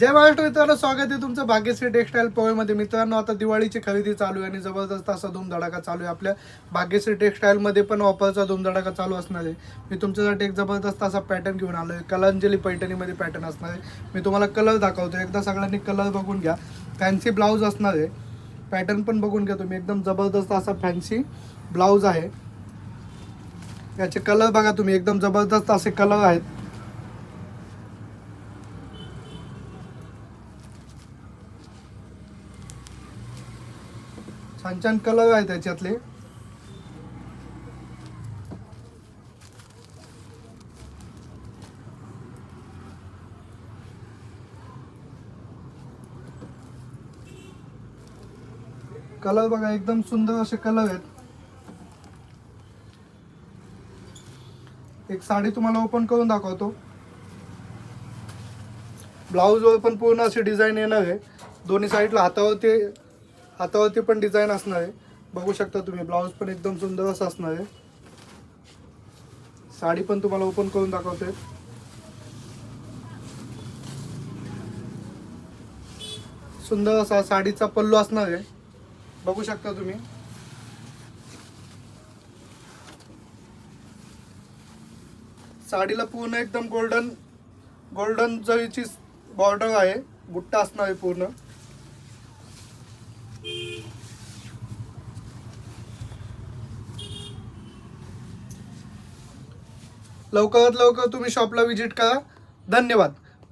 जय महाराष्ट्र मित्रांनो स्वागत आहे तुमचं भाग्यश्री टेक्सटाईल पोहेमध्ये मित्रांनो आता दिवाळीची खरेदी चालू आहे आणि जबरदस्त असा धूमधडाका चालू आहे आपल्या भाग्यश्री टेक्सटाईलमध्ये पण ऑफरचा धूमधडाका चालू असणार आहे. मी तुमच्यासाठी एक जबरदस्त असा पॅटर्न घेऊन आलो आहे कलांजली पैठणीमध्ये पॅटर्न असणार आहे. मी तुम्हाला कलर दाखवतो. एकदा सगळ्यांनी कलर बघून घ्या. फॅन्सी ब्लाऊज असणार आहे. पॅटर्न पण बघून घ्या तुम्ही. एकदम जबरदस्त असा फॅन्सी ब्लाऊज आहे. याचे कलर बघा तुम्ही. एकदम जबरदस्त असे कलर आहेत. छान छान कलर आहेत त्याच्यातले. कलर बघा एकदम सुंदर असे कलर आहेत. एक साडी तुम्हाला ओपन करून दाखवतो. ब्लाऊजवर पण पूर्ण अशी डिझाईन येणार आहे. दोन्ही साईडला हातावरती हातावरती पण डिझाईन असणार आहे. बघू शकता तुम्ही ब्लाऊज पण एकदम सुंदर असं असणार आहे. साडी पण तुम्हाला ओपन करून दाखवते. सुंदर असा साडीचा पल्लू असणार आहे. बघू शकता तुम्ही. साडीला पूर्ण एकदम गोल्डन गोल्डन जरीची बॉर्डर आहे. बुट्टा असणार आहे पूर्ण. लवकरात लवकर तुम्ही शॉपला व्हिजिट करा. धन्यवाद.